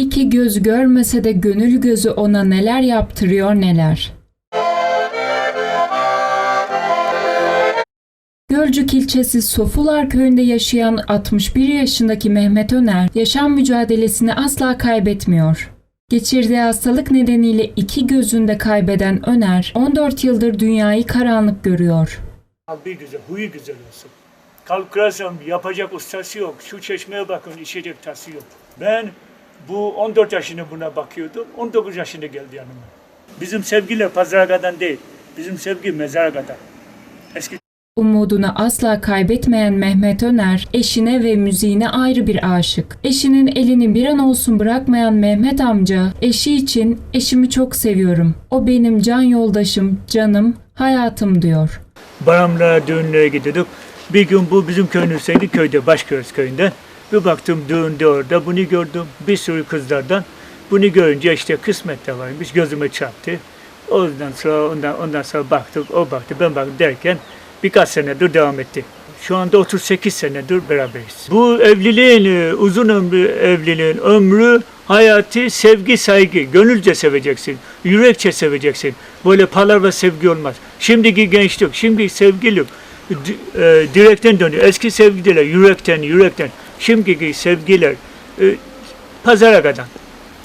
iki göz görmese de gönül gözü ona neler yaptırıyor neler. Gölcük ilçesi Sofular köyünde yaşayan 61 yaşındaki Mehmet Öner yaşam mücadelesini asla kaybetmiyor. Geçirdiği hastalık nedeniyle iki gözünü de kaybeden Öner 14 yıldır dünyayı karanlık görüyor. Kalbi güzel, huyu güzel olsun. Kalp kırarsam yapacak ustası yok. Şu çeşmeye bakın içecek tası yok. Ben bu 14 yaşında buna bakıyordum. 19 yaşında geldi yanıma. Bizim sevgiler pazargadan değil. Bizim sevgi mezargadan. Eski Umudunu asla kaybetmeyen Mehmet Öner, eşine ve müziğine ayrı bir aşık. Eşinin elini bir an olsun bırakmayan Mehmet amca, eşi için eşimi çok seviyorum. O benim can yoldaşım, canım, hayatım diyor. bayramlara, düğünlere gidiyorduk. Bir gün bu bizim köyün köyde, Başköz köyünde. Bir baktım düğünde orada, bunu gördüm. Bir sürü kızlardan. Bunu görünce işte kısmet de varmış, gözüme çarptı. Ondan sonra, ondan, ondan sonra baktık, o baktı, ben baktım derken birkaç senedir devam etti. Şu anda 38 senedir beraberiz. Bu evliliğin, e, uzun ömrü evliliğin ömrü, hayatı, sevgi, saygı. Gönülce seveceksin, yürekçe seveceksin. Böyle palavra sevgi olmaz. Şimdiki gençlik, şimdi sevgilik di- e, direkten dönüyor. Eski sevgiler yürekten, yürekten. Şimdiki sevgiler e, pazara kadar.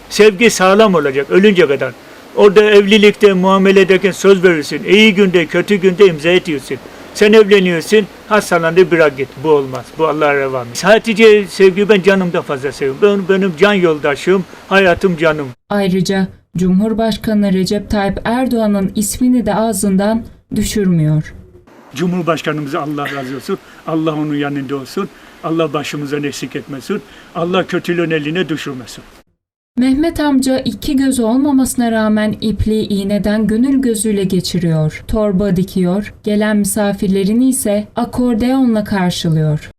Sevgi sağlam olacak ölünce kadar. Orada evlilikte muamele ederken söz verirsin. İyi günde kötü günde imza ediyorsun. Sen evleniyorsun, hastalandı bırak git. Bu olmaz. Bu Allah'a reva mı? Hatice sevgi ben canımda fazla seviyorum. Ben, benim can yoldaşım, hayatım canım. Ayrıca Cumhurbaşkanı Recep Tayyip Erdoğan'ın ismini de ağzından düşürmüyor. Cumhurbaşkanımıza Allah razı olsun. Allah onun yanında olsun. Allah başımızdan eksik etmesin. Allah kötülüğün eline düşürmesin. Mehmet amca iki gözü olmamasına rağmen ipliği iğneden gönül gözüyle geçiriyor. Torba dikiyor, gelen misafirlerini ise akordeonla karşılıyor.